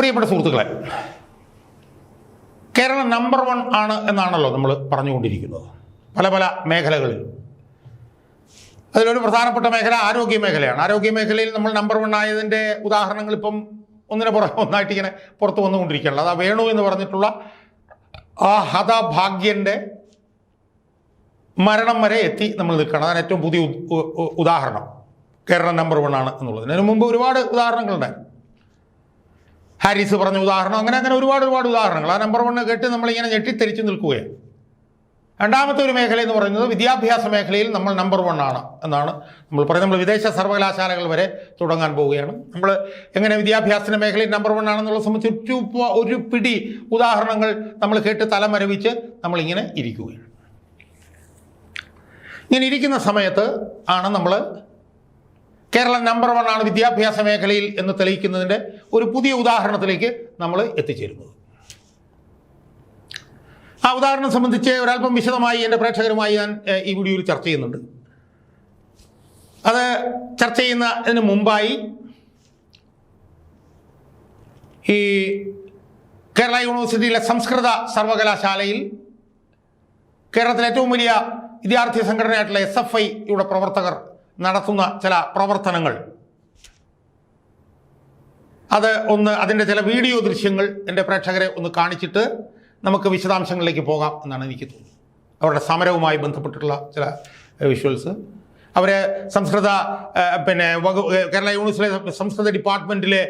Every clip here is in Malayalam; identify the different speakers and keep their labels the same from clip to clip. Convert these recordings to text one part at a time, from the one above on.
Speaker 1: പ്രിയപ്പെട്ട സുഹൃത്തുക്കളെ കേരളം നമ്പർ വൺ ആണ് എന്നാണല്ലോ നമ്മൾ പറഞ്ഞുകൊണ്ടിരിക്കുന്നത്. പല പല മേഖലകളിൽ. അതിലൊരു പ്രധാനപ്പെട്ട മേഖല ആരോഗ്യ മേഖലയാണ്. ആരോഗ്യ മേഖലയിൽ നമ്മൾ നമ്പർ വൺ ആയതിന്റെ ഉദാഹരണങ്ങൾ ഇപ്പം ഒന്നിനെ പുറകെ ഒന്നായിട്ട് ഇങ്ങനെ പുറത്ത് വന്നുകൊണ്ടിരിക്കുകയാണ്. അതാ വേണു എന്ന് പറഞ്ഞിട്ടുള്ള ആ ഹതഭാഗ്യന്റെ മരണം വരെ എത്തി നമ്മൾ നിൽക്കണം അതാണ് ഏറ്റവും പുതിയ ഉദാഹരണം. കേരളം നമ്പർ വൺ ആണ് എന്നുള്ളത്. അതിന് മുമ്പ് ഒരുപാട് ഉദാഹരണങ്ങളുണ്ടായിരുന്നു ഹാരിസ് പറഞ്ഞ ഉദാഹരണം. അങ്ങനെ അങ്ങനെ ഒരുപാട് ഒരുപാട് ഉദാഹരണങ്ങൾ. ആ നമ്പർ വണ്ണ് കേട്ട് നമ്മളിങ്ങനെ ഞെട്ടിത്തെരിച്ച് നിൽക്കുകയാണ് രണ്ടാമത്തെ ഒരു മേഖല എന്ന് പറയുന്നത് വിദ്യാഭ്യാസ മേഖലയിൽ നമ്മൾ നമ്പർ വൺ ആണ് എന്നാണ് നമ്മൾ പറയുന്നത്. നമ്മൾ വിദേശ സർവകലാശാലകൾ വരെ തുടങ്ങാൻ പോവുകയാണ്. നമ്മൾ എങ്ങനെ വിദ്യാഭ്യാസ മേഖലയിൽ നമ്പർ വൺ ആണെന്നുള്ള സംബന്ധിച്ച് പ- ഒരു പിടി ഉദാഹരണങ്ങൾ നമ്മൾ കേട്ട് തലമരവിച്ച് നമ്മളിങ്ങനെ ഇരിക്കുകയാണ്. ഇങ്ങനെ ഇരിക്കുന്ന സമയത്ത് ആണ് നമ്മൾ കേരളം നമ്പർ വൺ ആണ് വിദ്യാഭ്യാസ മേഖലയിൽ എന്ന് തെളിയിക്കുന്നതിന്റെ ഒരു പുതിയ ഉദാഹരണത്തിലേക്ക് നമ്മൾ എത്തിച്ചേരുന്നത് ആ ഉദാഹരണം സംബന്ധിച്ച് ഒരല്പം വിശദമായി എന്റെ പ്രേക്ഷകരുമായി ഞാൻ ഈ വീഡിയോയിൽ ചർച്ച ചെയ്യുന്നുണ്ട്. അത് ചർച്ച ചെയ്യുന്നതിന് മുമ്പായി ഈ കേരള യൂണിവേഴ്സിറ്റിയിലെ സംസ്കൃത സർവകലാശാലയിൽ കേരളത്തിലെ ഏറ്റവും വലിയ വിദ്യാർത്ഥി സംഘടനയായിട്ടുള്ള എസ് എഫ് ഐയുടെ പ്രവർത്തകർ നടത്തുന്ന ചില പ്രവർത്തനങ്ങൾ. അത് ഒന്ന് അതിന്റെ ചില വീഡിയോ ദൃശ്യങ്ങൾ എന്റെ പ്രേക്ഷകരെ ഒന്ന് കാണിച്ചിട്ട് നമുക്ക് വിശദാംശങ്ങളിലേക്ക് പോകാം എന്നാണ് എനിക്ക് തോന്നുന്നത്. അവരുടെ സമരവുമായി ബന്ധപ്പെട്ടിട്ടുള്ള ചില വിഷ്വൽസ് അവർ സംസ്കൃത പിന്നെ വകു കേരള യൂണിവേഴ്സിലെ സംസ്കൃത ഡിപ്പാർട്ട്മെന്റിലെ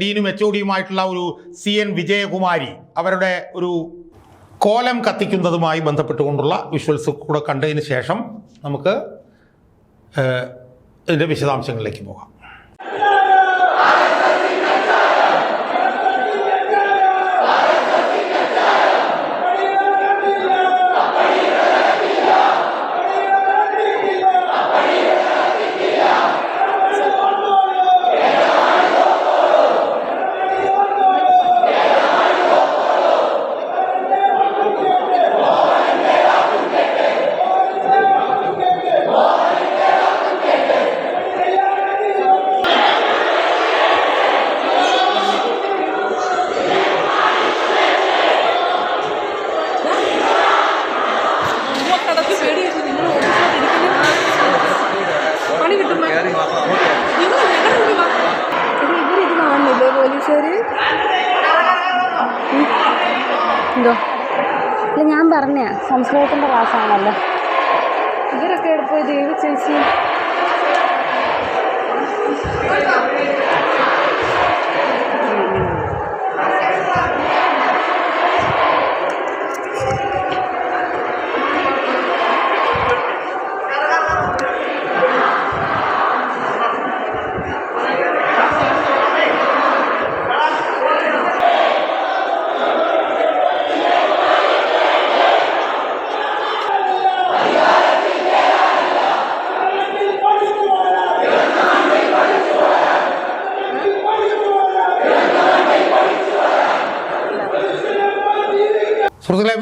Speaker 1: ഡീനും എച്ച് ഒ ഡിയുമായിട്ടുള്ള ഒരു സി എൻ വിജയകുമാരി അവരുടെ ഒരു കോലം കത്തിക്കുന്നതുമായി ബന്ധപ്പെട്ടുകൊണ്ടുള്ള വിഷ്വൽസ് കൂടെ കണ്ടതിന് ശേഷം നമുക്ക് ഇതിന്റെ വിശദാംശങ്ങളിലേക്ക് പോകാം.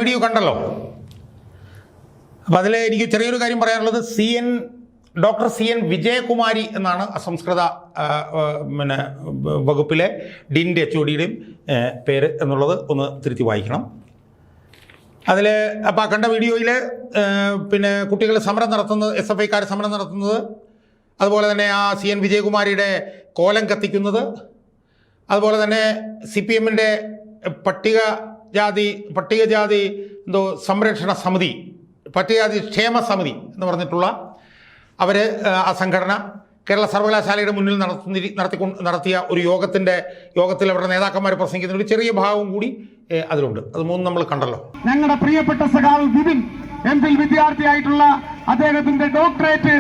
Speaker 1: വീഡിയോ കണ്ടല്ലോ. അപ്പം അതിൽ എനിക്ക് ചെറിയൊരു കാര്യം പറയാനുള്ളത്. C N doctor C N Vijayakumari എന്നാണ് സംസ്കൃത പിന്നെ വകുപ്പിലെ ഡിന്റെ എച്ച് ഒ ഡിയുടെയും പേര് എന്നുള്ളത് ഒന്ന് തിരുത്തി വായിക്കണം. അതിൽ അപ്പോൾ കണ്ട വീഡിയോയിൽ പിന്നെ കുട്ടികൾ സമരം നടത്തുന്നത് എസ് എഫ് ഐക്കാർ സമരം നടത്തുന്നത് അതുപോലെ തന്നെ ആ സി എൻ വിജയകുമാരിയുടെ കോലം കത്തിക്കുന്നത് അതുപോലെ തന്നെ സി പി എമ്മിന്റെ പട്ടികജാതി പട്ടികജാതി എന്തോ സംരക്ഷണ സമിതി പട്ടികജാതി ക്ഷേമ സമിതി എന്ന് പറഞ്ഞിട്ടുള്ള അവർ ആ സംഘടന കേരള സർവകലാശാലയുടെ മുന്നിൽ നടത്തുന്ന നടത്തി നടത്തിയ ഒരു യോഗത്തിന്റെ യോഗത്തിൽ അവരുടെ നേതാക്കന്മാർ പ്രസംഗിക്കുന്ന ഒരു ചെറിയ ഭാഗവും കൂടി അതിലുണ്ട്. അത് മൂന്ന് നമ്മൾ കണ്ടല്ലോ.
Speaker 2: ഞങ്ങളുടെ പ്രിയപ്പെട്ട സഖാവ് വിപിൻ എം ഫിൽ വിദ്യാർത്ഥിയായിട്ടുള്ള അദ്ദേഹത്തിന്റെ ഡോക്ടറേറ്റ്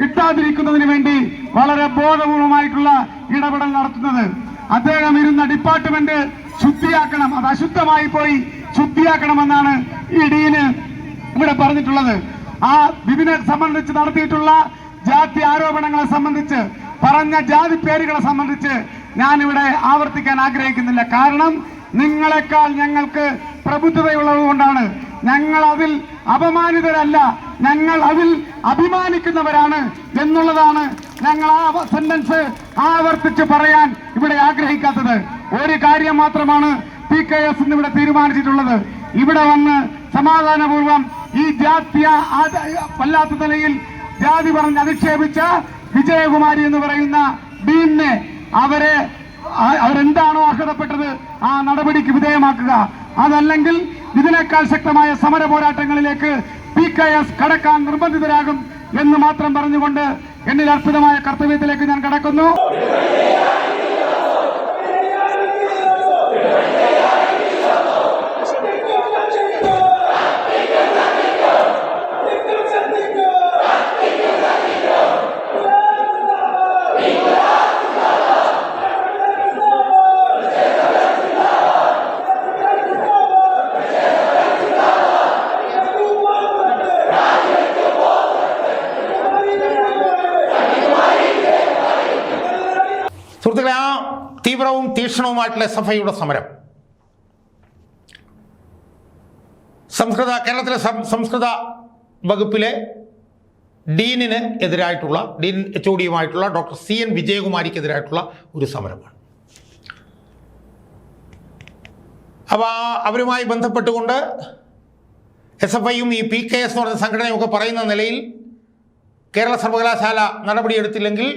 Speaker 2: കിട്ടാതിരിക്കുന്നതിന് വേണ്ടി വളരെ ബോധപൂർവമായിട്ടുള്ള ഇടപെടൽ നടത്തുന്നത്. അദ്ദേഹം ഇരുന്ന ഡിപ്പാർട്ട്മെന്റ് ശുദ്ധിയാക്കണം. അത് അശുദ്ധമായി പോയി ശുദ്ധിയാക്കണമെന്നാണ് ഈ ഇവിടെ പറഞ്ഞിട്ടുള്ളത്. ആ ബിബിനെ സംബന്ധിച്ച് നടത്തിയിട്ടുള്ള ജാതി ആരോപണങ്ങളെ സംബന്ധിച്ച് പറഞ്ഞ ജാതി പേരുകളെ സംബന്ധിച്ച് ഞാനിവിടെ ആവർത്തിക്കാൻ ആഗ്രഹിക്കുന്നില്ല. കാരണം നിങ്ങളെക്കാൾ ഞങ്ങൾക്ക് പ്രബുദ്ധതയുള്ളത് കൊണ്ടാണ്. ഞങ്ങൾ അതിൽ അപമാനിതരല്ല. ഞങ്ങൾ അതിൽ അഭിമാനിക്കുന്നവരാണ് എന്നുള്ളതാണ് ഞങ്ങൾ ആ സെന്റൻസ് ആവർത്തിച്ച് പറയാൻ ഇവിടെ ആഗ്രഹിക്കാത്തത്. ഒരു കാര്യം മാത്രമാണ് പി കെ എസ് ഇന്നിവിടെ തീരുമാനിച്ചിട്ടുള്ളത്. ഇവിടെ വന്ന് സമാധാനപൂർവം ഈ ജാത്യ വല്ലാത്ത നിലയിൽ ജാതി പറഞ്ഞ് അധിക്ഷേപിച്ച വിജയകുമാരി എന്ന് പറയുന്ന ഡീനെ അവരെ അവരെന്താണോ അർഹതപ്പെട്ടത് ആ നടപടിക്ക് വിധേയമാക്കുക. അതല്ലെങ്കിൽ ഇതിനേക്കാൾ ശക്തമായ സമര പോരാട്ടങ്ങളിലേക്ക് പി കെ എസ് കടക്കാൻ നിർബന്ധിതരാകും എന്ന് മാത്രം പറഞ്ഞുകൊണ്ട് എന്നിൽ അർപ്പിതമായ കർത്തവ്യത്തിലേക്ക് ഞാൻ കടക്കുന്നു
Speaker 1: സുഹൃത്തുക്കളെ ആ തീവ്രവും തീക്ഷ്ണവുമായിട്ടുള്ള എസ് എഫ് ഐയുടെ സമരം. സംസ്കൃത കേരളത്തിലെ സംസ്കൃത വകുപ്പിലെ ഡീനിന് എതിരായിട്ടുള്ള ഡീൻ എച്ച് ഒ ഡിയുമായിട്ടുള്ള ഡോക്ടർ സി എൻ വിജയകുമാരിക്കെതിരായിട്ടുള്ള ഒരു സമരമാണ്. അപ്പോൾ അവരുമായി ബന്ധപ്പെട്ടുകൊണ്ട് എസ് എഫ് ഐയും ഈ പി കെ എസ് എന്ന് പറഞ്ഞ സംഘടനയൊക്കെ പറയുന്ന നിലയിൽ കേരള സർവകലാശാല നടപടിയെടുത്തില്ലെങ്കിൽ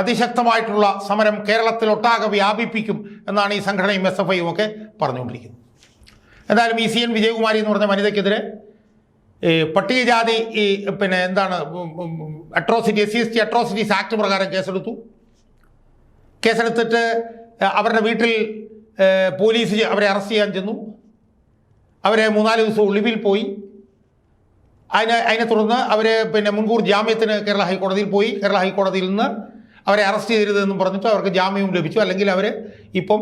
Speaker 1: അതിശക്തമായിട്ടുള്ള സമരം കേരളത്തിലൊട്ടാകെ വ്യാപിപ്പിക്കും എന്നാണ് ഈ സംഘടനയും എസ് എഫ് ഐയും ഒക്കെ പറഞ്ഞുകൊണ്ടിരിക്കുന്നത്. എന്തായാലും ഈ സി എൻ വിജയകുമാരി എന്ന് പറഞ്ഞ വനിതയ്ക്കെതിരെ പട്ടികജാതി ഈ പിന്നെ എന്താണ് atrocity S C S T atrocities act പ്രകാരം കേസെടുത്തു. കേസെടുത്തിട്ട് അവരുടെ വീട്ടിൽ പോലീസ് അവരെ അറസ്റ്റ് ചെയ്യാൻ ചെന്നു. അവരെ മൂന്നാൽ ദിവസം ഒളിവിൽ പോയി. അതിനെ അതിനെ തുടർന്ന് അവർ പിന്നെ മുൻകൂർ ജാമ്യത്തിന് കേരള ഹൈക്കോടതിയിൽ പോയി. കേരള ഹൈക്കോടതിയിൽ നിന്ന് അവരെ അറസ്റ്റ് ചെയ്യരുതെന്നും പറഞ്ഞിട്ട് അവർക്ക് ജാമ്യവും ലഭിച്ചു. അല്ലെങ്കിൽ അവർ ഇപ്പം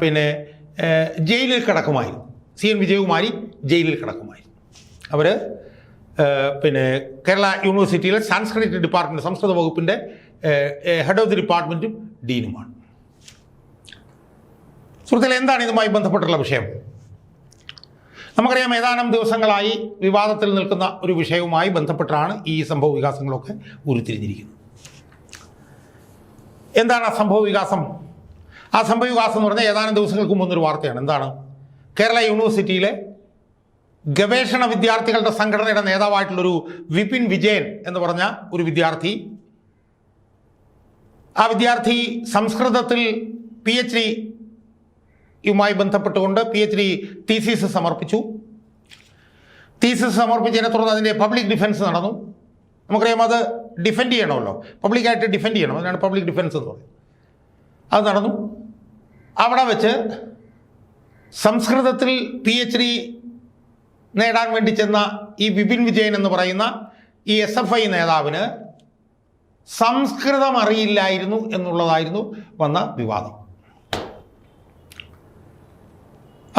Speaker 1: പിന്നെ ജയിലിൽ കിടക്കുമായിരുന്നു. സി എൻ വിജയകുമാരി ജയിലിൽ കിടക്കുമായിരുന്നു. അവർ പിന്നെ കേരള യൂണിവേഴ്സിറ്റിയിലെ സാംസ്കൃതിക് ഡിപ്പാർട്ട്മെന്റ് സംസ്കൃത വകുപ്പിന്റെ ഹെഡ് ഓഫ് ദി ഡിപ്പാർട്ട്മെന്റും ഡീനുമാണ്. സുഹൃത്തുക്കളെ എന്താണ് ഇതുമായി ബന്ധപ്പെട്ടുള്ള വിഷയം? നമുക്കറിയാം ഏതാനും ദിവസങ്ങളായി വിവാദത്തിൽ നിൽക്കുന്ന ഒരു വിഷയവുമായി ബന്ധപ്പെട്ടാണ് ഈ സംഭവ വികാസങ്ങളൊക്കെ ഉരുത്തിരിഞ്ഞിരിക്കുന്നത്. എന്താണ് ആ സംഭവ വികാസം? ആ സംഭവ വികാസം എന്ന് പറഞ്ഞാൽ ഏതാനും ദിവസങ്ങൾക്ക് മുന്നൊരു വാർത്തയാണ്. എന്താണ്? കേരള യൂണിവേഴ്സിറ്റിയിലെ ഗവേഷണ വിദ്യാർത്ഥികളുടെ സംഘടനയുടെ നേതാവായിട്ടുള്ളൊരു വിപിൻ വിജയൻ എന്ന് പറഞ്ഞ ഒരു വിദ്യാർത്ഥി. ആ വിദ്യാർത്ഥി സംസ്കൃതത്തിൽ പി എച്ച് ഡി യുമായി ബന്ധപ്പെട്ടുകൊണ്ട് പി എച്ച് ഡി തീസിസ് സമർപ്പിച്ചു. തീസിസ് സമർപ്പിച്ചതിനെ തുടർന്ന് അതിന്റെ പബ്ലിക് ഡിഫൻസ് നടന്നു. നമുക്കറിയാം അത് ഡിഫെൻഡ് ചെയ്യണമല്ലോ. പബ്ലിക്കായിട്ട് ഡിഫെൻഡ് ചെയ്യണം. അതിനാണ് പബ്ലിക് ഡിഫൻസ് എന്ന് പറയുന്നത്. അത് നടന്നു. അവിടെ വെച്ച് സംസ്കൃതത്തിൽ പി എച്ച് ഡി നേടാൻ വേണ്ടി ചെന്ന ഈ വിപിൻ വിജയൻ എന്ന് പറയുന്ന ഈ എസ് എഫ് ഐ നേതാവിന് സംസ്കൃതം അറിയില്ലായിരുന്നു എന്നുള്ളതായിരുന്നു വന്ന വിവാദം.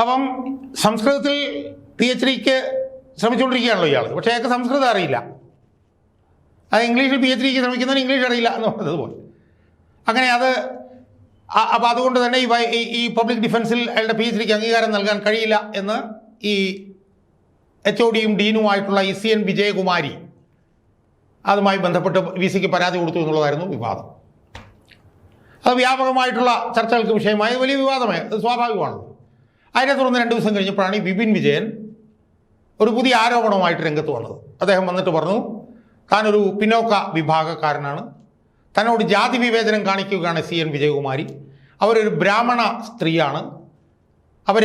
Speaker 1: അപ്പം സംസ്കൃതത്തിൽ പി എച്ച് ഡിക്ക് ശ്രമിച്ചുകൊണ്ടിരിക്കുകയാണല്ലോ ഇയാൾ പക്ഷേ അയാൾക്ക് സംസ്കൃതം അറിയില്ല. അത് ഇംഗ്ലീഷിൽ പി എച്ച് ഡിക്ക് ശ്രമിക്കുന്നതിന് ഇംഗ്ലീഷ് അറിയില്ല എന്ന് പറഞ്ഞത് പറഞ്ഞതുപോലെ അങ്ങനെ അത് അപ്പോൾ അതുകൊണ്ട് തന്നെ ഈ ഈ- പബ്ലിക് ഡിഫൻസിൽ അയാളുടെ പി എച്ച് ഡിക്ക് അംഗീകാരം നൽകാൻ കഴിയില്ല എന്ന് ഈ എച്ച് ഒ ഡിയും ഡീനുമായിട്ടുള്ള ഇ സി എൻ വിജയകുമാരി അതുമായി ബന്ധപ്പെട്ട് വി സിക്ക് പരാതി കൊടുത്തു എന്നുള്ളതായിരുന്നു വിവാദം. അത് വ്യാപകമായിട്ടുള്ള ചർച്ചകൾക്ക് വിഷയമായ. വലിയ വിവാദമായി അത് സ്വാഭാവികമാണല്ലോ. അതിനെ തുടർന്ന് രണ്ട് ദിവസം കഴിഞ്ഞപ്പോഴാണ് ഈ വിപിൻ വിജയൻ ഒരു പുതിയ ആരോപണമായിട്ട് രംഗത്ത് വന്നത്. അദ്ദേഹം വന്നിട്ട് പറഞ്ഞു താനൊരു പിന്നോക്ക വിഭാഗക്കാരനാണ്. തന്നോട് ജാതി വിവേചനം കാണിക്കുകയാണ് സി എൻ വിജയകുമാരി. അവരൊരു ബ്രാഹ്മണ സ്ത്രീയാണ്. അവർ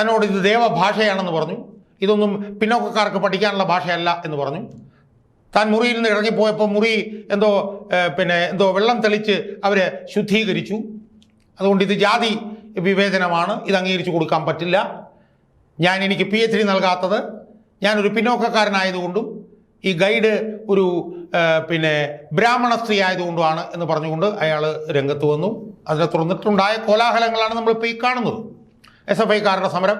Speaker 1: തന്നോട് ഇത് ദേവഭാഷയാണെന്ന് പറഞ്ഞു. ഇതൊന്നും പിന്നോക്കക്കാർക്ക് പഠിക്കാനുള്ള ഭാഷയല്ല എന്ന് പറഞ്ഞു. താൻ മുറിയിൽ നിന്ന് ഇറങ്ങിപ്പോയപ്പോൾ മുറി എന്തോ പിന്നെ എന്തോ വെള്ളം തെളിച്ച് അവരെ ശുദ്ധീകരിച്ചു. അതുകൊണ്ട് ഇത് ജാതി വിവേചനമാണ്. ഇത് അംഗീകരിച്ചു കൊടുക്കാൻ പറ്റില്ല. ഞാൻ എനിക്ക് പി എച്ച് ഡി നൽകാത്തത്. ഞാനൊരു പിന്നോക്കക്കാരനായതുകൊണ്ടും ഈ ഗൈഡ് ഒരു പിന്നെ ബ്രാഹ്മണ സ്ത്രീ ആയതുകൊണ്ടുമാണ് എന്ന് പറഞ്ഞുകൊണ്ട് അയാൾ രംഗത്ത് വന്നു. അതിനെ തുറന്നിട്ടുണ്ടായ കോലാഹലങ്ങളാണ് നമ്മളിപ്പോൾ ഈ കാണുന്നത്. എസ് എഫ് ഐക്കാരുടെ സമരം.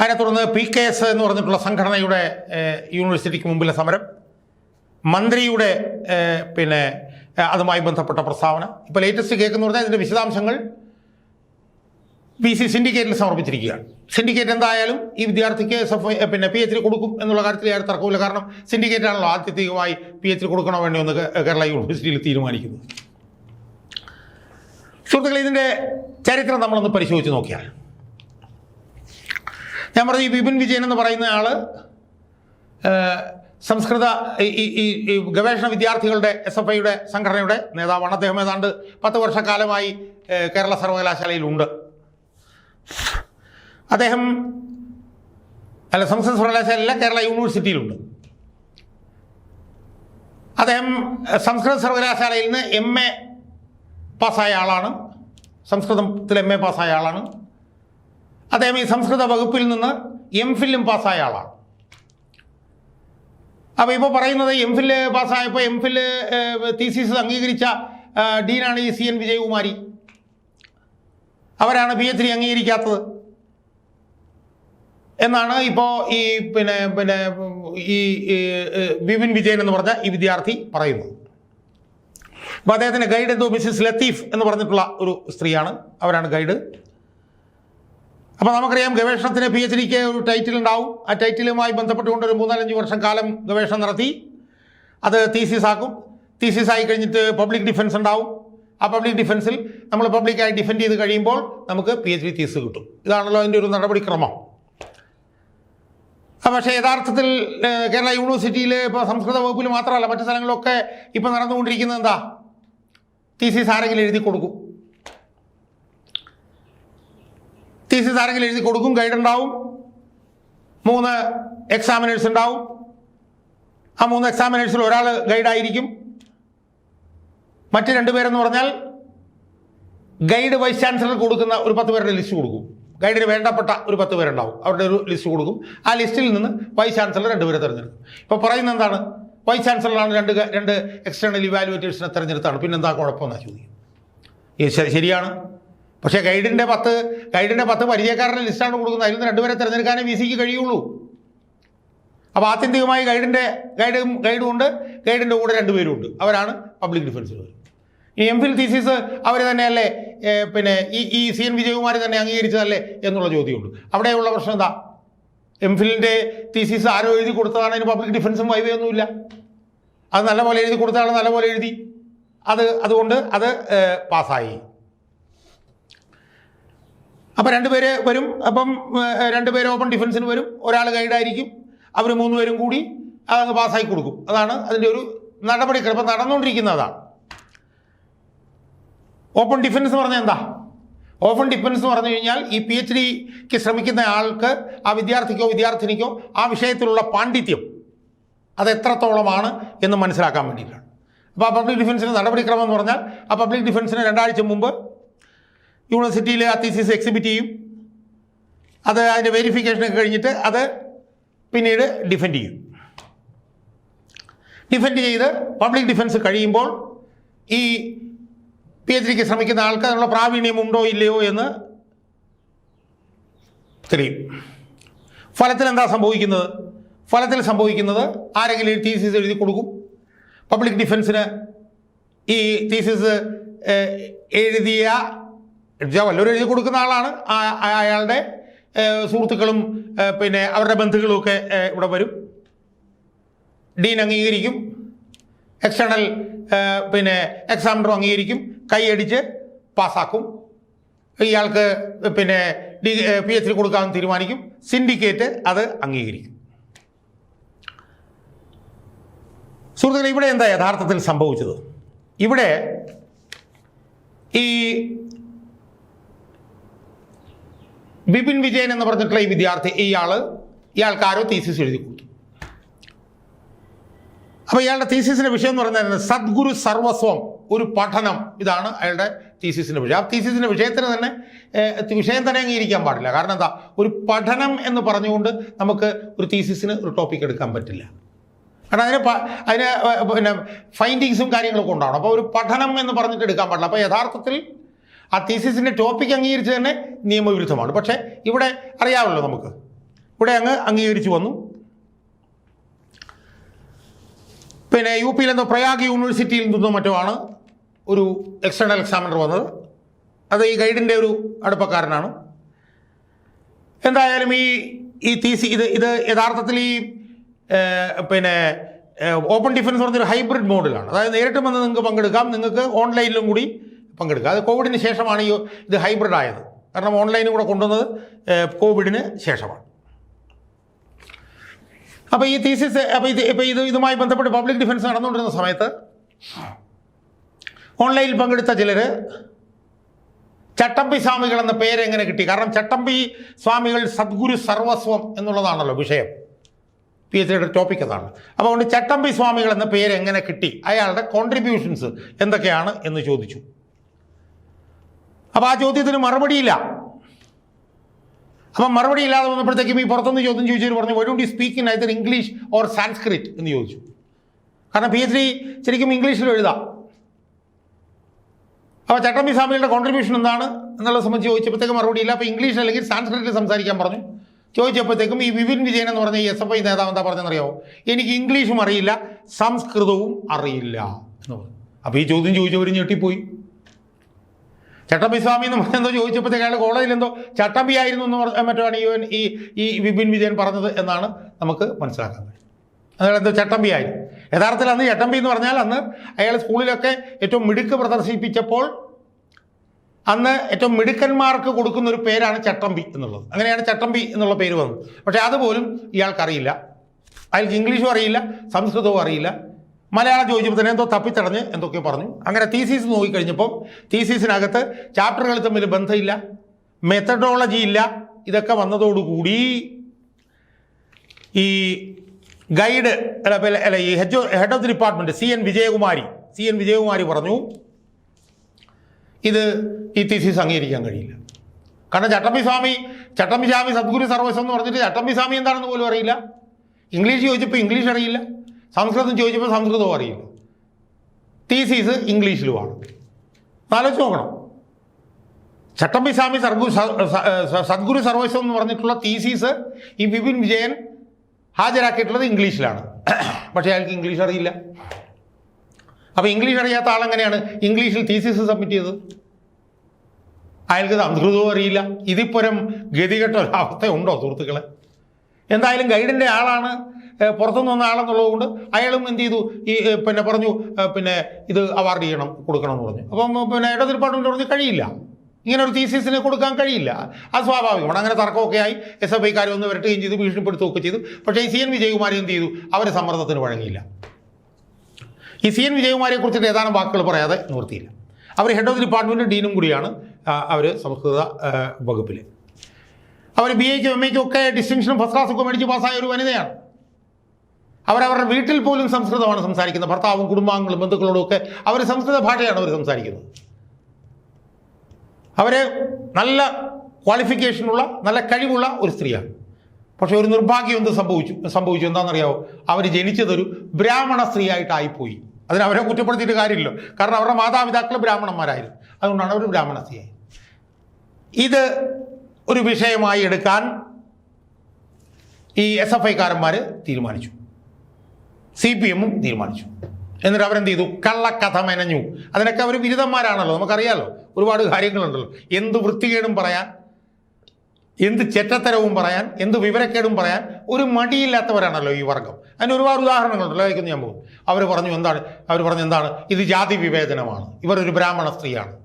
Speaker 1: അതിനെ തുടർന്ന് പി കെ എസ് എന്ന് പറഞ്ഞിട്ടുള്ള സംഘടനയുടെ യൂണിവേഴ്സിറ്റിക്ക് മുമ്പിലെ സമരം. മന്ത്രിയുടെ പിന്നെ അതുമായി ബന്ധപ്പെട്ട പ്രസ്താവന. ഇപ്പോൾ ലേറ്റസ്റ്റ് കേൾക്കുന്ന പറഞ്ഞാൽ ഇതിന്റെ വിശദാംശങ്ങൾ പി സി സിൻഡിക്കേറ്റിൽ സമർപ്പിച്ചിരിക്കുകയാണ്. സിൻഡിക്കേറ്റ് എന്തായാലും ഈ വിദ്യാർത്ഥിക്ക് എസ് എഫ് പിന്നെ പി എച്ച് ഡി കൊടുക്കും എന്നുള്ള കാര്യത്തിൽ യാതൊരു തർക്കമില്ല കാരണം സിൻഡിക്കേറ്റ് ആണല്ലോ ആത്യന്തികമായി പി എച്ച് ഡി കൊടുക്കണോ വേണ്ടോ എന്ന് കേരള യൂണിവേഴ്സിറ്റിയിൽ തീരുമാനിക്കുന്നു. സുഹൃത്തുക്കളെ ഇതിന്റെ ചരിത്രം നമ്മളൊന്ന് പരിശോധിച്ച് നോക്കിയാൽ. ഞാൻ പറഞ്ഞു ഈ വിപിൻ വിജയൻ എന്ന് പറയുന്ന ആൾ സംസ്കൃത ഈ ഈ ഗവേഷണ വിദ്യാർത്ഥികളുടെ എസ് എഫ് ഐയുടെ സംഘടനയുടെ നേതാവാണ്. അദ്ദേഹം ഏതാണ്ട് പത്ത് വർഷക്കാലമായി കേരള സർവകലാശാലയിലുണ്ട്. അദ്ദേഹം അല്ല സംസ്കൃത സർവകലാശാലയില്ല കേരള യൂണിവേഴ്സിറ്റിയിലുണ്ട്. അദ്ദേഹം സംസ്കൃത സർവകലാശാലയിൽ നിന്ന് എം എ പാസ്സായ ആളാണ്. സംസ്കൃതത്തിൽ എം എ പാസ്സായ ആളാണ്. അദ്ദേഹം ഈ സംസ്കൃത വകുപ്പിൽ നിന്ന് എം ഫില്ലും പാസ്സായ ആളാണ്. അപ്പോൾ ഇപ്പോൾ പറയുന്നത് എം ഫില്ല് പാസ്സായപ്പോൾ എം ഫില്ല് തീസിസ് അംഗീകരിച്ച ഡീനാണ് ഈ സി എൻ വിജയകുമാരി. അവരാണ് പി എച്ച് ഡി അംഗീകരിക്കാത്തത്. എന്നാണ് ഇപ്പോൾ ഈ പിന്നെ പിന്നെ ഈ വിപിൻ വിജയൻ എന്ന് പറഞ്ഞ ഈ വിദ്യാർത്ഥി പറയുന്നത്. അപ്പോൾ അദ്ദേഹത്തിന്റെ ഗൈഡ് എന്തോ മിസ്സിസ് ലത്തീഫ് എന്ന് പറഞ്ഞിട്ടുള്ള ഒരു സ്ത്രീയാണ്. അവരാണ് ഗൈഡ് അപ്പോൾ നമുക്കറിയാം ഗവേഷണത്തിന് പി എച്ച് ഡിക്ക് ഒരു ടൈറ്റിൽ ഉണ്ടാവും. ആ ടൈറ്റിലുമായി ബന്ധപ്പെട്ടുകൊണ്ട് ഒരു മൂന്നാലഞ്ച് വർഷം കാലം ഗവേഷണം നടത്തി. അത് തീസിസ് ആക്കും. തീസിസ് ആയി കഴിഞ്ഞിട്ട് പബ്ലിക് ഡിഫൻസ് ഉണ്ടാവും. ആ പബ്ലിക് ഡിഫൻസിൽ നമ്മൾ പബ്ലിക്കായി ഡിഫെൻഡ് ചെയ്ത് കഴിയുമ്പോൾ നമുക്ക് പി എച്ച് ഡി തീസ് കിട്ടും. ഇതാണല്ലോ അതിന്റെ ഒരു നടപടിക്രമം. പക്ഷേ യഥാർത്ഥത്തിൽ കേരള യൂണിവേഴ്സിറ്റിയിൽ ഇപ്പോൾ സംസ്കൃത വകുപ്പിൽ മാത്രമല്ല മറ്റു സ്ഥലങ്ങളിലൊക്കെ ഇപ്പോൾ നടന്നുകൊണ്ടിരിക്കുന്നത് എന്താ? തീസിസ് ആരെങ്കിലും എഴുതി കൊടുക്കും. തീസിസ് ആരെങ്കിലും എഴുതി കൊടുക്കും ഗൈഡ് ഉണ്ടാവും. മൂന്ന് എക്സാമിനേഴ്സ് ഉണ്ടാവും. ആ മൂന്ന് എക്സാമിനേഴ്സിൽ ഒരാൾ ഗൈഡായിരിക്കും മറ്റ് രണ്ടുപേരെന്ന് പറഞ്ഞാൽ ഗൈഡ് വൈസ് ചാൻസലർ കൊടുക്കുന്ന ഒരു പത്ത് പേരുടെ ലിസ്റ്റ് കൊടുക്കും. ഗൈഡിന് വേണ്ടപ്പെട്ട ഒരു പത്ത് പേരുണ്ടാവും. അവരുടെ ഒരു ലിസ്റ്റ് കൊടുക്കും. ആ ലിസ്റ്റിൽ നിന്ന് വൈസ് ചാൻസലർ രണ്ടുപേരെ തിരഞ്ഞെടുക്കും. ഇപ്പോൾ പറയുന്നത് എന്താണ്? വൈസ് ചാൻസലറാണ് രണ്ട് രണ്ട് എക്സ്റ്റേണൽ ഇവാലുവേറ്റേഴ്സിനെ തിരഞ്ഞെടുത്താണ്. പിന്നെന്താ കുഴപ്പമെന്നാണ് ചോദിക്കും. ശരിയാണ്. പക്ഷേ ഗൈഡിന്റെ പത്ത് ഗൈഡിന്റെ പത്ത് പരിചയക്കാരുടെ ലിസ്റ്റാണ് കൊടുക്കുന്നത്. അതിൽ നിന്ന് രണ്ടുപേരെ തിരഞ്ഞെടുക്കാനേ വി സിക്ക് കഴിയുള്ളൂ. അപ്പോൾ ആത്യന്തികമായി ഗൈഡിന്റെ ഗൈഡും ഗൈഡും ഉണ്ട്. ഗൈഡിന്റെ കൂടെ രണ്ടുപേരും ഉണ്ട്. അവരാണ് പബ്ലിക് ഡിഫൻസിൽ വരും എം ഫിൽ തീസിസ് അവർ തന്നെയല്ലേ പിന്നെ ഈ ഈ സി എൻ വിജയകുമാരി തന്നെ അംഗീകരിച്ചതല്ലേ എന്നുള്ള ചോദ്യമുണ്ട്. അവിടെയുള്ള പ്രശ്നം എന്താ? എം ഫിലിന്റെ തീസിസ് ആരോ എഴുതി കൊടുത്തതാണ് അതിന് പബ്ലിക് ഡിഫൻസും വൈവയൊന്നുമില്ല. അത് നല്ലപോലെ എഴുതി കൊടുത്തതാണ് നല്ലപോലെ എഴുതി. അത് അതുകൊണ്ട് അത് പാസ്സായി. അപ്പം രണ്ടുപേര് വരും അപ്പം രണ്ടുപേര് ഓപ്പൺ ഡിഫൻസിന് വരും. ഒരാൾ ഗൈഡായിരിക്കും അവർ മൂന്നുപേരും കൂടി അതങ്ങ് പാസ്സാക്കി കൊടുക്കും. അതാണ് അതിന്റെ ഒരു നടപടിക്രമം നടന്നുകൊണ്ടിരിക്കുന്നതാണ് ഓപ്പൺ ഡിഫൻസ് എന്ന് പറഞ്ഞാൽ എന്താ? ഓപ്പൺ ഡിഫൻസ് എന്ന് പറഞ്ഞു കഴിഞ്ഞാൽ ഈ പി എച്ച് ഡിക്ക് ശ്രമിക്കുന്ന ആൾക്ക് ആ വിദ്യാർത്ഥിക്കോ വിദ്യാർത്ഥിനിക്കോ ആ വിഷയത്തിലുള്ള പാണ്ഡിത്യം അത് എത്രത്തോളമാണ് എന്ന് മനസ്സിലാക്കാൻ വേണ്ടിയിട്ടാണ്. അപ്പോൾ ആ പബ്ലിക് ഡിഫൻസിന് നടപടിക്രമം എന്ന് പറഞ്ഞാൽ ആ പബ്ലിക് ഡിഫൻസിന് രണ്ടാഴ്ച മുമ്പ് യൂണിവേഴ്സിറ്റിയിലെ ആ തീസിസ് എക്സിബിറ്റ് ചെയ്യും. അത് അതിന്റെ വെരിഫിക്കേഷനൊക്കെ കഴിഞ്ഞിട്ട് അത് പിന്നീട് ഡിഫെൻഡ് ചെയ്യും. ഡിഫെൻഡ് ചെയ്ത് പബ്ലിക് ഡിഫൻസ് കഴിയുമ്പോൾ ഈ പി എച്ച് ഡിക്ക് ശ്രമിക്കുന്ന ആൾക്ക് അതിനുള്ള പ്രാവീണ്യം ഉണ്ടോ ഇല്ലയോ എന്ന് തെളിയും. ഫലത്തിൽ എന്താ സംഭവിക്കുന്നത്? ഫലത്തിൽ സംഭവിക്കുന്നത് ആരെങ്കിലും തീസിസ് എഴുതി കൊടുക്കും. പബ്ലിക് ഡിഫൻസിന് ഈ തീസിസ് എഴുതിയ വല്ലവരും എഴുതി കൊടുക്കുന്ന ആളാണ്. അയാളുടെ സുഹൃത്തുക്കളും പിന്നെ അവരുടെ ബന്ധുക്കളും ഒക്കെ ഇവിടെ വരും. ഡീൻ അംഗീകരിക്കും. എക്സ്റ്റേണൽ പിന്നെ എക്സാമിനർ അംഗീകരിക്കും കൈയടിച്ച് പാസ്സാക്കും. ഇയാൾക്ക് പിന്നെ ഡി പി എച്ച് ഡി കൊടുക്കാൻ തീരുമാനിക്കും. സിൻഡിക്കേറ്റ് അത് അംഗീകരിക്കും. സുഹൃത്തുക്കളെ ഇവിടെ എന്താ യഥാർത്ഥത്തിൽ സംഭവിച്ചത്? ഇവിടെ ഈ ബിപിൻ വിജയൻ എന്ന് പറഞ്ഞിട്ടുള്ള ഈ വിദ്യാർത്ഥി ഇയാൾ ഇയാൾക്കാരോ തീസിസ് എഴുതി കൊടുത്തു. അപ്പോൾ ഇയാളുടെ തീസിസിന്റെ വിഷയം എന്ന് പറഞ്ഞാൽ സദ്ഗുരു സർവസ്വം ഒരു പഠനം. ഇതാണ് അയാളുടെ തീസിസിന്റെ വിഷയം. ആ തീസിസിന്റെ വിഷയത്തിന് തന്നെ വിഷയം തന്നെ അംഗീകരിക്കാൻ പാടില്ല. കാരണം എന്താ? ഒരു പഠനം എന്ന് പറഞ്ഞുകൊണ്ട് നമുക്ക് ഒരു തീസിസിന് ഒരു ടോപ്പിക് എടുക്കാൻ പറ്റില്ല. കാരണം അതിന് അതിന് പിന്നെ ഫൈൻഡിങ്സും കാര്യങ്ങളൊക്കെ ഉണ്ടാവണം. അപ്പോൾ ഒരു പഠനം എന്ന് പറഞ്ഞിട്ട് എടുക്കാൻ പാടില്ല. അപ്പോൾ യഥാർത്ഥത്തിൽ ആ തീസിസിന്റെ ടോപ്പിക് അംഗീകരിച്ച് തന്നെ നിയമവിരുദ്ധമാണ്. പക്ഷേ ഇവിടെ അറിയാമല്ലോ നമുക്ക്. ഇവിടെ അങ്ങ് അംഗീകരിച്ചു വന്നു. പിന്നെ യു പിയിൽ എന്തോ പ്രയാഗ് യൂണിവേഴ്സിറ്റിയിൽ നിന്നോ മറ്റോ ആണ് ഒരു എക്സ്റ്റേണൽ എക്സാമിനർ വന്നത്. അത് ഈ ഗൈഡിന്റെ ഒരു അടുപ്പക്കാരനാണ്. എന്തായാലും ഈ ഈ തീസി ഇത് ഇത് യഥാർത്ഥത്തിൽ ഈ പിന്നെ ഓപ്പൺ ഡിഫൻസ് പറഞ്ഞൊരു ഹൈബ്രിഡ് മോഡിലാണ് അതായത് നേരിട്ട് വന്ന് നിങ്ങൾക്ക് പങ്കെടുക്കാം നിങ്ങൾക്ക് ഓൺലൈനിലും കൂടി പങ്കെടുക്കാം. അത് കോവിഡിന് ശേഷമാണ് ഈ ഇത് ഹൈബ്രിഡ് ആയത്. കാരണം ഓൺലൈനും കൂടെ കൊണ്ടുവന്നത് കോവിഡിന് ശേഷമാണ്. അപ്പോൾ ഈ തീസിസ് അപ്പോൾ ഇത് ഇപ്പോൾ ഇത് ഇതുമായി ബന്ധപ്പെട്ട് പബ്ലിക് ഡിഫൻസ് നടന്നുകൊണ്ടിരുന്ന സമയത്ത് ഓൺലൈനിൽ പങ്കെടുത്ത ചിലർ ചട്ടമ്പി സ്വാമികൾ എന്ന പേര് എങ്ങനെ കിട്ടി? കാരണം ചട്ടമ്പി സ്വാമികൾ സദ്ഗുരു സർവസ്വം എന്നുള്ളതാണല്ലോ വിഷയം. പി എച്ച് ഡിയുടെ ടോപ്പിക് അതാണ്. അപ്പോൾ അതുകൊണ്ട് ചട്ടമ്പി സ്വാമികൾ എന്ന പേര് എങ്ങനെ കിട്ടി? അയാളുടെ കോൺട്രിബ്യൂഷൻസ് എന്തൊക്കെയാണ് എന്ന് ചോദിച്ചു. അപ്പോൾ ആ ചോദ്യത്തിന് മറുപടിയില്ല. അപ്പം മറുപടി ഇല്ലാതെ വന്നപ്പോഴത്തേക്കും ഈ പുറത്തുനിന്ന് ചോദ്യം ചോദിച്ചവർ പറഞ്ഞു why don't you speak in either English or Sanskrit എന്ന് ചോദിച്ചു. കാരണം പി എച്ച് ഡി ശരിക്കും ഇംഗ്ലീഷിൽ എഴുതാം. അപ്പോൾ ചട്ടമ്പി സ്വാമികളുടെ കോൺട്രിബ്യൂഷൻ എന്താണ് എന്നുള്ളത് സംബന്ധിച്ച് ചോദിച്ചപ്പോഴത്തേക്കും മറുപടിയില്ല അപ്പോൾ ഇംഗ്ലീഷ് അല്ലെങ്കിൽ സാൻസ്ക്രിറ്റിൽ സംസാരിക്കാൻ പറഞ്ഞു. ചോദിച്ചപ്പോഴത്തേക്കും ഈ വിപിൻ വിജയൻ എന്ന് പറഞ്ഞ ഈ എസ് എഫ് ഐ നേതാവ് എന്താ പറഞ്ഞെന്നറിയാമോ എനിക്ക് ഇംഗ്ലീഷും അറിയില്ല സംസ്കൃതവും അറിയില്ല എന്ന് പറഞ്ഞു. അപ്പോൾ ഈ ചോദ്യം ചോദിച്ചവർ ഞെട്ടിപ്പോയി. ചട്ടമ്പി സ്വാമി എന്ന് പറഞ്ഞെന്തോ ചോദിച്ചപ്പോഴത്തേക്ക് അയാൾ കോളേജിൽ എന്തോ ചട്ടമ്പി ആയിരുന്നു എന്ന് പറഞ്ഞ മറ്റാണ് ഈ ഈ ഈ വിപിൻ വിജയൻ പറഞ്ഞത് എന്നാണ് നമുക്ക് മനസ്സിലാക്കാൻ കഴിയും എന്തോ ചട്ടമ്പി ആയിരുന്നു യഥാർത്ഥത്തിൽ അന്ന് ചട്ടമ്പി എന്ന് പറഞ്ഞാൽ അന്ന് അയാൾ സ്കൂളിലൊക്കെ ഏറ്റവും മിടുക്ക് പ്രദർശിപ്പിച്ചപ്പോൾ അന്ന് ഏറ്റവും മിടുക്കന്മാർക്ക് കൊടുക്കുന്ന ഒരു പേരാണ് ചട്ടമ്പി എന്നുള്ളത്. അങ്ങനെയാണ് ചട്ടമ്പി എന്നുള്ള പേര് വന്നത്. പക്ഷേ അതുപോലും ഇയാൾക്കറിയില്ല. അയാൾക്ക് ഇംഗ്ലീഷും അറിയില്ല സംസ്കൃതവും അറിയില്ല. മലയാളം ചോദിച്ചപ്പോൾ തന്നെ എന്തോ തപ്പിത്തടഞ്ഞ് എന്തൊക്കെയോ പറഞ്ഞു. അങ്ങനെ തീസീസ് നോക്കിക്കഴിഞ്ഞപ്പോൾ തീസീസിനകത്ത് ചാപ്റ്ററുകൾ തമ്മിൽ ബന്ധമില്ല മെത്തഡോളജി ഇല്ല ഇതൊക്കെ വന്നതോടുകൂടി ഈ ഗൈഡ് അല്ല ഈ head head of the department C N Vijayakumari C N Vijayakumari പറഞ്ഞു ഇത് ഈ തീസീസ് അംഗീകരിക്കാൻ കഴിയില്ല. കാരണം ചട്ടമ്പി സ്വാമി ചട്ടമ്പി സ്വാമി സദ്ഗുരു സർവസ്വം എന്ന് പറഞ്ഞിട്ട് ചട്ടമ്പി സ്വാമി എന്താണെന്ന് പോലും അറിയില്ല. ഇംഗ്ലീഷ് ചോദിച്ചപ്പോൾ ഇംഗ്ലീഷ് അറിയില്ല. സംസ്കൃതം ചോദിച്ചപ്പോൾ സംസ്കൃതവും അറിയില്ല. തീസീസ് ഇംഗ്ലീഷിലുമാണ്. ആലോചിച്ച് നോക്കണം. ചട്ടമ്പി സ്വാമി സർഗു സദ്ഗുരു സർവസ്വം എന്ന് പറഞ്ഞിട്ടുള്ള തീസീസ് ഈ വിപിൻ വിജയൻ ഹാജരാക്കിയിട്ടുള്ളത് ഇംഗ്ലീഷിലാണ്. പക്ഷേ അയാൾക്ക് ഇംഗ്ലീഷ് അറിയില്ല. അപ്പോൾ ഇംഗ്ലീഷ് അറിയാത്ത ആളെങ്ങനെയാണ് ഇംഗ്ലീഷിൽ തീസീസ് സബ്മിറ്റ് ചെയ്തത്? അയാൾക്ക് സംസ്കൃതവും അറിയില്ല. ഇതിപ്പുരം ഗതികെട്ട ഒരവസ്ഥ ഉണ്ടോ സുഹൃത്തുക്കളെ? എന്തായാലും ഗൈഡിന്റെ ആളാണ്. പുറത്തുനിന്ന് വന്ന ആളെന്നുള്ളത് കൊണ്ട് അയാളും എന്ത് ചെയ്തു? ഈ പിന്നെ പറഞ്ഞു പിന്നെ ഇത് അവാർഡ് ചെയ്യണം കൊടുക്കണം എന്ന് പറഞ്ഞു. അപ്പം പിന്നെ ഇടത് ഡിപ്പാർട്ട്മെന്റ് പറഞ്ഞു കഴിയില്ല. ഇങ്ങനെ ഒരു തീസിസിന് കൊടുക്കാൻ കഴിയില്ല. അത് സ്വാഭാവികമാണ് അങ്ങനെ തർക്കമൊക്കെ ആയി. എസ് എഫ് ഐക്കാർ വന്ന് വരട്ടുകയും ചെയ്തു ഭീഷണിപ്പെടുത്തുകയൊക്കെ ചെയ്തു. പക്ഷേ ഈ സി എൻ വിജയകുമാരി എന്ത് ചെയ്തു? അവരെ സമ്മർദ്ദത്തിന് വഴങ്ങിയില്ല. ഈ സി എൻ വിജയകുമാരിയെ കുറിച്ചിട്ട് ഏതാനും വാക്കുകൾ പറയാതെ നിവൃത്തിയില്ല. അവർ ഹെഡ് ഓഫ് ഡിപ്പാർട്ട്മെന്റ് ഡീനും കൂടിയാണ്. അവർ സംസ്കൃത വകുപ്പിൽ അവർ ബി എക്കും എം എക്കും ഒക്കെ ഡിസ്റ്റിങ്ഷനും ഫസ്റ്റ് ക്ലാസ്സൊക്കെ മേടിച്ച് പാസ്സായ ഒരു വനിതയാണ്. അവരവരുടെ വീട്ടിൽ പോലും സംസ്കൃതമാണ് സംസാരിക്കുന്നത്. ഭർത്താവും കുടുംബാംഗങ്ങളും ബന്ധുക്കളോടും ഒക്കെ അവർ സംസ്കൃത ഭാഷയാണ് അവർ സംസാരിക്കുന്നത്. അവർ നല്ല ക്വാളിഫിക്കേഷനുള്ള നല്ല കഴിവുള്ള ഒരു സ്ത്രീയാണ്. പക്ഷേ ഒരു നിർഭാഗ്യം എന്ത് സംഭവിച്ചു? സംഭവിച്ചു എന്താണെന്നറിയാവോ? അവർ ജനിച്ചതൊരു ബ്രാഹ്മണ സ്ത്രീയായിട്ടായിപ്പോയി. അതിന് അവരെ കുറ്റപ്പെടുത്തിയിട്ട് കാര്യമില്ല കാരണം അവരുടെ മാതാപിതാക്കൾ ബ്രാഹ്മണന്മാരായിരുന്നു. അതുകൊണ്ടാണ് അവർ ബ്രാഹ്മണ സ്ത്രീയായി ഇത് ഒരു വിഷയമായി എടുക്കാൻ ഈ എസ് എഫ് ഐക്കാരന്മാർ തീരുമാനിച്ചു. സി പി എമ്മും തീരുമാനിച്ചു. എന്നിട്ട് അവരെന്ത് ചെയ്തു? കള്ളക്കഥ മെനഞ്ഞു. അതിനൊക്കെ അവർ ബിരുദന്മാരാണല്ലോ നമുക്കറിയാമല്ലോ ഒരുപാട് കാര്യങ്ങളുണ്ടല്ലോ. എന്ത് വൃത്തികേടും പറയാൻ എന്ത് ചെറ്റത്തരവും പറയാൻ എന്ത് വിവരക്കേടും പറയാൻ ഒരു മടിയില്ലാത്തവരാണല്ലോ ഈ വർഗം. അതിന് ഒരുപാട് ഉദാഹരണങ്ങളുണ്ടല്ലോ അതിലേക്ക് ഞാൻ പോകും അവർ പറഞ്ഞു എന്താണ് അവർ പറഞ്ഞു എന്താണ്? ഇത് ജാതി വിവേചനമാണ്. ഇവർ ഒരു ബ്രാഹ്മണ സ്ത്രീയാണ്.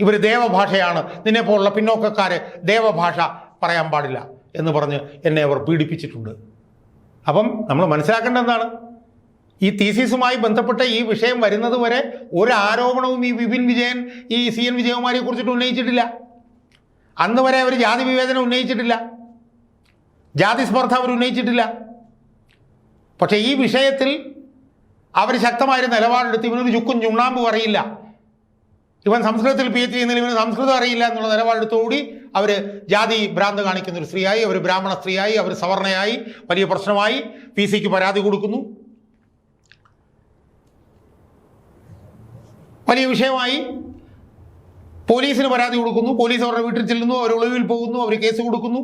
Speaker 1: ഇവർ ദേവഭാഷയാണ്. നിന്നെപ്പോലുള്ള പിന്നോക്കക്കാർ ദേവഭാഷ പറയാൻ പാടില്ല എന്ന് പറഞ്ഞ് എന്നെ അവർ പീഡിപ്പിച്ചിട്ടുണ്ട്. അപ്പം നമ്മൾ മനസ്സിലാക്കേണ്ട എന്താണ്? ഈ തീസീസുമായി ബന്ധപ്പെട്ട ഈ വിഷയം വരുന്നത് വരെ ഒരു ആരോപണവും ഈ വിപിൻ വിജയൻ ഈ സി എൻ വിജയകുമാരിയെ കുറിച്ചിട്ട് ഉന്നയിച്ചിട്ടില്ല. അന്ന് വരെ അവർ ജാതി വിവേചനം ഉന്നയിച്ചിട്ടില്ല. ജാതി സ്പർദ്ധ അവർ ഉന്നയിച്ചിട്ടില്ല. പക്ഷേ ഈ വിഷയത്തിൽ അവർ ശക്തമായൊരു നിലപാടെടുത്ത് ഇവനൊരു ചുക്കും ചുണ്ണാമ്പും അറിയില്ല. ഇവൻ സംസ്കൃതത്തിൽ പി എച്ച് ചെയ്യുന്നതിൽ ഇവന് സംസ്കൃതം അറിയില്ല എന്നുള്ള നിലപാടെടുത്തോടി അവർ ജാതി ഭ്രാന്ത് കാണിക്കുന്ന ഒരു സ്ത്രീയായി അവർ ബ്രാഹ്മണ സ്ത്രീയായി അവർ സവർണയായി വലിയ പ്രശ്നമായി പി സിക്ക് പരാതി കൊടുക്കുന്നു. വലിയ വിഷയമായി പോലീസിന് പരാതി കൊടുക്കുന്നു. പോലീസ് അവരുടെ വീട്ടിൽ ചെല്ലുന്നു അവർ ഒളിവിൽ പോകുന്നു അവർ കേസ് കൊടുക്കുന്നു.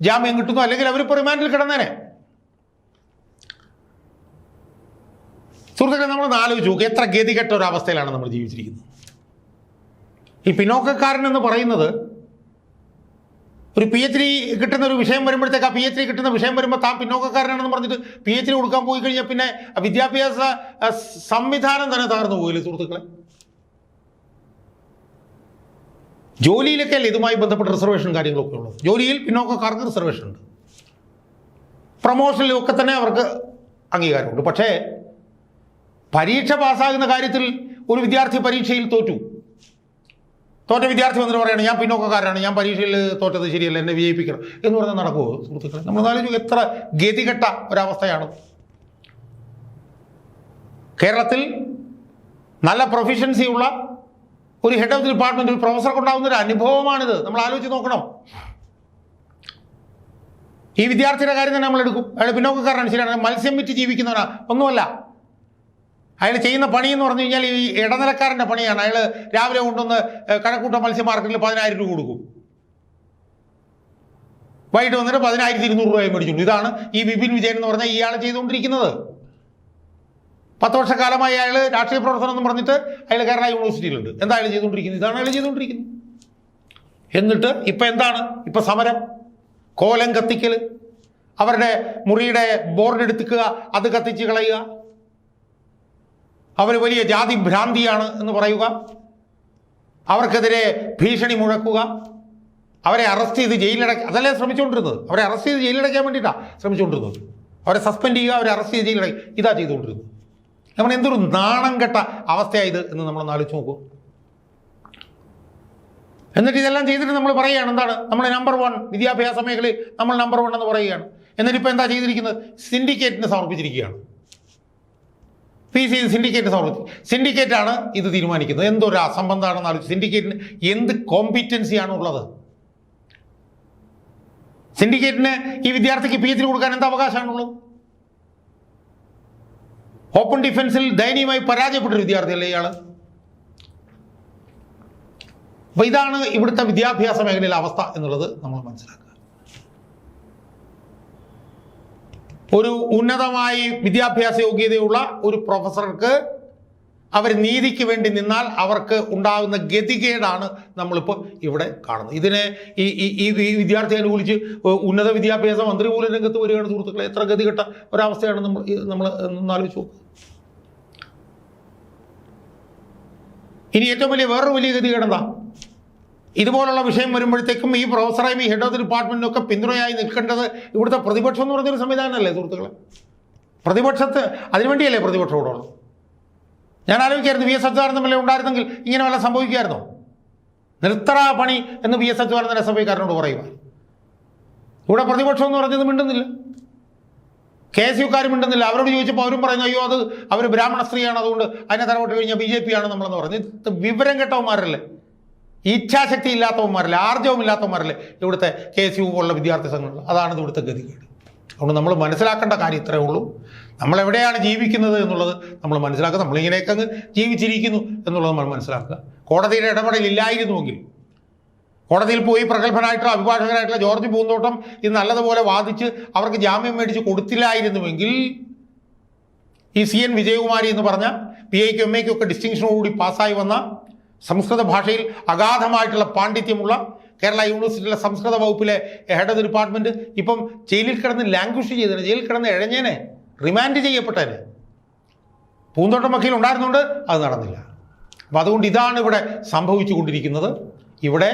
Speaker 1: ജാമ്യം കിട്ടുന്നു അല്ലെങ്കിൽ അവരിപ്പോൾ റിമാൻഡിൽ കിടന്നേനെ. സുഹൃത്തുക്കളെ നമ്മൾ ആലോചിച്ച് നോക്കുക എത്ര ഗതികെട്ട ഒരു അവസ്ഥയിലാണ് നമ്മൾ ജീവിച്ചിരിക്കുന്നത്. ഈ പിന്നോക്കക്കാരൻ എന്ന് പറയുന്നത് ഒരു പി എച്ച് ഡി കിട്ടുന്ന ഒരു വിഷയം വരുമ്പോഴത്തേക്ക് ആ പി എച്ച് ഡി കിട്ടുന്ന വിഷയം വരുമ്പോൾ താൻ പിന്നോക്കക്കാരനാണെന്ന് പറഞ്ഞിട്ട് പി എച്ച് ഡി കൊടുക്കാൻ പോയി കഴിഞ്ഞാൽ പിന്നെ വിദ്യാഭ്യാസ സംവിധാനം തന്നെ തകർന്നു പോയില്ലേ സുഹൃത്തുക്കളെ? ജോലിയിലൊക്കെ അല്ലേ ഇതുമായി ബന്ധപ്പെട്ട റിസർവേഷൻ കാര്യങ്ങളൊക്കെ ഉള്ളത്. ജോലിയിൽ പിന്നോക്കക്കാർക്ക് റിസർവേഷൻ ഉണ്ട്. പ്രൊമോഷനിലും ഒക്കെ തന്നെ അവർക്ക് അംഗീകാരമുണ്ട്. പക്ഷേ പരീക്ഷ പാസ്സാകുന്ന കാര്യത്തിൽ ഒരു വിദ്യാർത്ഥി പരീക്ഷയിൽ തോറ്റു. തോറ്റ വിദ്യാർത്ഥി വന്നിട്ട് പറയണം ഞാൻ പിന്നോക്കക്കാരനാണ് ഞാൻ പരീക്ഷയിൽ തോറ്റത് ശരിയല്ല എന്നെ വിജയിപ്പിക്കണം. എന്ന് പറഞ്ഞാൽ നടക്കുമോ സുഹൃത്തുക്കളെ? നമ്മൾ ആലോചിക്കും എത്ര ഗതികെട്ട ഒരവസ്ഥയാണ്. കേരളത്തിൽ നല്ല പ്രൊഫിഷ്യൻസി ഉള്ള ഒരു ഹെഡ് ഓഫ് ഡിപ്പാർട്ട്മെന്റ് ഒരു പ്രൊഫസർക്ക് ഉണ്ടാകുന്ന ഒരു അനുഭവമാണിത്. നമ്മൾ ആലോചിച്ച് നോക്കണം. ഈ വിദ്യാർത്ഥിയുടെ കാര്യം തന്നെ നമ്മൾ എടുക്കും. അയാൾ പിന്നോക്കക്കാരനാണ് ശരിയാണ്. മത്സ്യം വിറ്റ് ജീവിക്കുന്നവനാ. ഒന്നുമല്ല. അയാൾ ചെയ്യുന്ന പണി എന്ന് പറഞ്ഞു കഴിഞ്ഞാൽ ഈ ഇടനിലക്കാരന്റെ പണിയാണ്. അയാൾ രാവിലെ കൊണ്ടുവന്ന് കഴക്കൂട്ട മത്സ്യ മാർക്കറ്റിൽ പതിനായിരം രൂപ കൊടുക്കും. വൈകിട്ട് വന്നിട്ട് പതിനായിരത്തി ഇരുന്നൂറ് രൂപയും മേടിച്ചുള്ളൂ ഇതാണ് ഈ വിപിൻ വിജയൻ എന്ന് പറഞ്ഞാൽ ഇയാൾ ചെയ്തുകൊണ്ടിരിക്കുന്നത്. പത്ത് വർഷക്കാലമായി അയാൾ രാഷ്ട്രീയ പ്രവർത്തനം എന്ന് പറഞ്ഞിട്ട് അയാൾ കേരള യൂണിവേഴ്സിറ്റിയിലുണ്ട്. എന്താ അയാൾ ചെയ്തുകൊണ്ടിരിക്കുന്നത്? ഇതാണ് അയാൾ ചെയ്തുകൊണ്ടിരിക്കുന്നത്. എന്നിട്ട് ഇപ്പം എന്താണ്? ഇപ്പം സമരം. കോലം കത്തിക്കൽ. അവരുടെ മുറിയുടെ ബോർഡ് എടുത്തിക്കുക അത് കത്തിച്ച് കളയുക. അവർ വലിയ ജാതി ഭ്രാന്തിയാണ് എന്ന് പറയുക. അവർക്കെതിരെ ഭീഷണി മുഴക്കുക. അവരെ അറസ്റ്റ് ചെയ്ത് ജയിലിലടക്ക അതല്ലേ ശ്രമിച്ചുകൊണ്ടിരുന്നത്? അവരെ അറസ്റ്റ് ചെയ്ത് ജയിലിലടയ്ക്കാൻ വേണ്ടിയിട്ടാണ് ശ്രമിച്ചുകൊണ്ടിരുന്നത്. അവരെ സസ്പെൻഡ് ചെയ്യുക അവരെ അറസ്റ്റ് ചെയ്ത് ജയിലിലടക്കുക ഇതാ ചെയ്തുകൊണ്ടിരുന്നത്. നമ്മൾ എന്തൊരു നാണം കെട്ട അവസ്ഥയായത് എന്ന് നമ്മളൊന്ന് ആലോചിച്ച് നോക്കൂ. എന്നിട്ട് ഇതെല്ലാം ചെയ്തിട്ട് നമ്മൾ പറയുകയാണ് എന്താണ്? നമ്മൾ നമ്പർ വൺ വിദ്യാഭ്യാസ മേഖലയിൽ നമ്മൾ നമ്പർ വൺ എന്ന് പറയുകയാണ്. എന്നിട്ട് ഇപ്പോൾ എന്താ ചെയ്തിരിക്കുന്നത്? സിൻഡിക്കേറ്റിന് സമർപ്പിച്ചിരിക്കുകയാണ്. പി സി സിൻഡിക്കേറ്റ് സമർപ്പിച്ചു സിൻഡിക്കേറ്റാണ് ഇത് തീരുമാനിക്കുന്നത്. എന്തൊരു അസംബന്ധമാണെന്ന് ആലോചിച്ച്. സിൻഡിക്കേറ്റിന് എന്ത് കോമ്പിറ്റൻസിയാണ് ഉള്ളത്? സിൻഡിക്കേറ്റിന് ഈ വിദ്യാർത്ഥിക്ക് പി എച്ച് കൊടുക്കാൻ എന്ത് അവകാശമാണുള്ളത്? ഓപ്പൺ ഡിഫൻസിൽ ദയനീയമായി പരാജയപ്പെട്ടൊരു വിദ്യാർത്ഥിയല്ലേ ഇയാൾ? അപ്പൊ ഇതാണ് ഇവിടുത്തെ വിദ്യാഭ്യാസ മേഖലയിലെ അവസ്ഥ എന്നുള്ളത് നമ്മൾ മനസ്സിലാക്കുക ഒരു ഉന്നതമായി വിദ്യാഭ്യാസ യോഗ്യതയുള്ള ഒരു പ്രൊഫസർക്ക് അവർ നീതിക്ക് വേണ്ടി നിന്നാൽ അവർക്ക് ഉണ്ടാകുന്ന ഗതികേടാണ് നമ്മളിപ്പോൾ ഇവിടെ കാണുന്നത്. ഇതിനെ ഈ ഈ വിദ്യാർത്ഥി അനുകൂലിച്ച് ഉന്നത വിദ്യാഭ്യാസ മന്ത്രി പോലും രംഗത്ത് വരികയാണ് സുഹൃത്തുക്കളെ. എത്ര ഗതികെട്ട ഒരവസ്ഥയാണ് നമ്മൾ നമ്മൾ ആലോചിച്ചു ഇനി ഏറ്റവും വലിയ വേറൊരു വലിയ ഗതികേട് എന്താ ഇതുപോലുള്ള വിഷയം വരുമ്പോഴത്തേക്കും ഈ പ്രൊഫസറേയും ഈ ഹെഡ് ഓഫ് ദി ഒക്കെ പിന്തുണയായി നിൽക്കേണ്ടത് ഇവിടുത്തെ പ്രതിപക്ഷം എന്ന് പറഞ്ഞൊരു സംവിധാനമല്ലേ സുഹൃത്തുക്കളെ? പ്രതിപക്ഷത്ത് അതിനുവേണ്ടിയല്ലേ പ്രതിപക്ഷം ഇവിടെ ഉള്ളത് ഞാൻ ആലോചിക്കായിരുന്നു വി എസ് അച്യുതാനന്ദൻ തമ്മിൽ ഉണ്ടായിരുന്നെങ്കിൽ ഇങ്ങനെ വല്ല സംഭവിക്കുമായിരുന്നോ? നിർത്തറ പണി എന്ന് വി എസ് അച്യുതാനന്ദൻ എസ് പറയുക ഇവിടെ പ്രതിപക്ഷം എന്ന് പറഞ്ഞത് മിണ്ടുന്നില്ല. കെ എസ് യുക്കാർ മിണ്ടുന്നില്ല. അവരോട് ചോദിച്ചപ്പോൾ അവരും പറയുന്നു അയ്യോ അത് അവർ ബ്രാഹ്മണ സ്ത്രീയാണ് അതുകൊണ്ട് അതിനെ തലവോട്ട് കഴിഞ്ഞാൽ ബി ജെ പി ആണ് നമ്മളെന്ന് പറഞ്ഞു. വിവരം കെട്ടവന്മാരല്ലേ? ഇച്ഛാശക്തി ഇല്ലാത്തവന്മാരിൽ ആർജവം ഇല്ലാത്തവന്മാരിൽ ഇവിടുത്തെ കെ എസ് യു പോലുള്ള വിദ്യാർത്ഥി സംഘങ്ങൾ അതാണ് ഇവിടുത്തെ ഗതികേട് അതുകൊണ്ട് നമ്മൾ മനസ്സിലാക്കേണ്ട കാര്യം ഇത്രയേ ഉള്ളൂ. നമ്മൾ എവിടെയാണ് ജീവിക്കുന്നത് എന്നുള്ളത് നമ്മൾ മനസ്സിലാക്കുക. നമ്മളിങ്ങനെയൊക്കെ അങ്ങ് ജീവിച്ചിരിക്കുന്നു എന്നുള്ളത് നമ്മൾ മനസ്സിലാക്കുക. കോടതിയുടെ ഇടപെടൽ ഇല്ലായിരുന്നുവെങ്കിൽ കോടതിയിൽ പോയി പ്രഗത്ഭനായിട്ടുള്ള അഭിഭാഷകനായിട്ടുള്ള ജോർജ് പൂന്തോട്ടം ഇത് നല്ലതുപോലെ വാദിച്ച് അവർക്ക് ജാമ്യം മേടിച്ച് കൊടുത്തില്ലായിരുന്നുവെങ്കിൽ ഈ സി എൻ വിജയകുമാരി എന്ന് പറഞ്ഞ പി ഐക്കും എം എക്കും ഒക്കെ ഡിസ്റ്റിങ്ഷനോടുകൂടി പാസ്സായി വന്ന സംസ്കൃത ഭാഷയിൽ അഗാധമായിട്ടുള്ള പാണ്ഡിത്യമുള്ള കേരള യൂണിവേഴ്സിറ്റിയിലെ സംസ്കൃത വകുപ്പിലെ ഹെഡ് ഓഫ് ഡിപ്പാർട്ട്മെന്റ് ഇപ്പം ജയിലിൽ കിടന്ന് ലാംഗ്വേജ് ചെയ്തതിന് ജയിലിൽ കിടന്ന് എഴഞ്ഞേനെ റിമാൻഡ് ചെയ്യപ്പെട്ടതിന്. പൂന്തോട്ടം വക്കീൽ ഉണ്ടായിരുന്നുകൊണ്ട് അത് നടന്നില്ല. അപ്പം അതുകൊണ്ട് ഇതാണ് ഇവിടെ സംഭവിച്ചു കൊണ്ടിരിക്കുന്നത് ഇവിടെ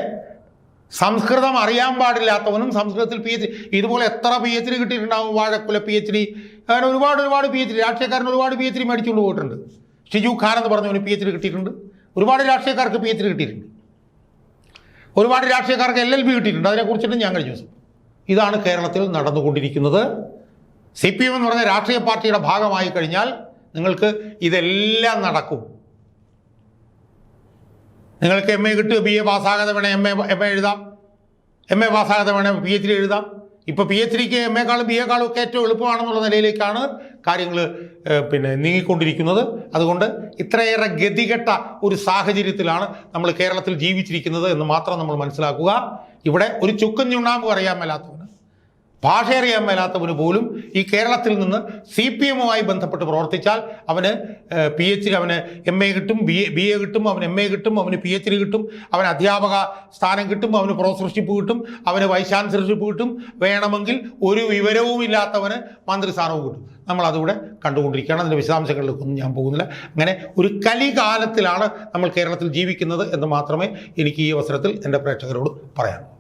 Speaker 1: സംസ്കൃതം അറിയാൻ പാടില്ലാത്തവനും സംസ്കൃതത്തിൽ പി എച്ച് ഇതുപോലെ എത്ര പി എച്ച് ഡി കിട്ടിയിട്ടുണ്ടാവും? വാഴക്കുല പി എച്ച് ഡി അങ്ങനെ ഒരുപാട് ഒരുപാട് പി എച്ച് ഡി രാഷ്ട്രീയക്കാരൻ ഒരുപാട് പി എച്ച് ഡി മേടിച്ചുകൊണ്ട് പോയിട്ടുണ്ട്. ഷിജു ഖാൻ എന്ന് പറഞ്ഞവന് പി എച്ച് ഡി കിട്ടിയിട്ടുണ്ട്. ഒരുപാട് രാഷ്ട്രീയക്കാർക്ക് പി എച്ച് ഡി കിട്ടിയിട്ടുണ്ട്. ഒരുപാട് രാഷ്ട്രീയക്കാർക്ക് എൽ എൽ ബി കിട്ടിയിട്ടുണ്ട്. അതിനെക്കുറിച്ചിട്ട് ഞാൻ കഴിഞ്ഞ ദിവസം ഇതാണ് കേരളത്തിൽ നടന്നുകൊണ്ടിരിക്കുന്നത്. സി പി എം എന്ന് പറഞ്ഞ രാഷ്ട്രീയ പാർട്ടിയുടെ ഭാഗമായി കഴിഞ്ഞാൽ നിങ്ങൾക്ക് ഇതെല്ലാം നടക്കും. നിങ്ങൾക്ക് എം എ കിട്ടുക ബി എ പാസ്സാകാതെ വേണേൽ എം എ എം എ എഴുതാം. എം എ പാസ്സാകാതെ വേണേൽ പി എച്ച് ഡി എഴുതാം. ഇപ്പോൾ പി എച്ച് ഡിക്ക് എം എക്കാളും ബി എക്കാളും ഒക്കെ ഏറ്റവും എളുപ്പമാണെന്നുള്ള നിലയിലേക്കാണ് കാര്യങ്ങൾ പിന്നെ നീങ്ങിക്കൊണ്ടിരിക്കുന്നത്. അതുകൊണ്ട് ഇത്രയേറെ ഗതികെട്ട ഒരു സാഹചര്യത്തിലാണ് നമ്മൾ കേരളത്തിൽ ജീവിച്ചിരിക്കുന്നത് എന്ന് മാത്രം നമ്മൾ മനസ്സിലാക്കുക. ഇവിടെ ഒരു ചുക്കും ചുണ്ണാമ്പും അറിയാൻ മേലാത്തവന് ഭാഷ അറിയാൻ മേലാത്തവന് പോലും ഈ കേരളത്തിൽ നിന്ന് സി പി എമ്മുമായി ബന്ധപ്പെട്ട് പ്രവർത്തിച്ചാൽ അവന് പി എച്ച് ഡി അവന് എം എ കിട്ടും ബി എ ബി എ കിട്ടും അവന് എം എ കിട്ടും അവന് പി എച്ച് ഡി കിട്ടും അവന് അധ്യാപക സ്ഥാനം കിട്ടും അവന് പ്രൊഫസർഷിപ്പ് കിട്ടും അവന് വൈസ് ചാൻസലർഷിപ്പ് കിട്ടും. വേണമെങ്കിൽ ഒരു വിവരവും ഇല്ലാത്തവന് മന്ത്രിസ്ഥാനവും കിട്ടും. നമ്മൾ അതിവിടെ കണ്ടുകൊണ്ടിരിക്കുകയാണ്. അതിന്റെ വിശദാംശങ്ങളിലേക്കൊന്നും ഞാൻ പോകുന്നില്ല. അങ്ങനെ ഒരു കലികാലത്തിലാണ് നമ്മൾ കേരളത്തിൽ ജീവിക്കുന്നത് എന്ന് മാത്രമേ എനിക്ക് ഈ അവസരത്തിൽ എന്റെ പ്രേക്ഷകരോട് പറയാനുള്ളൂ.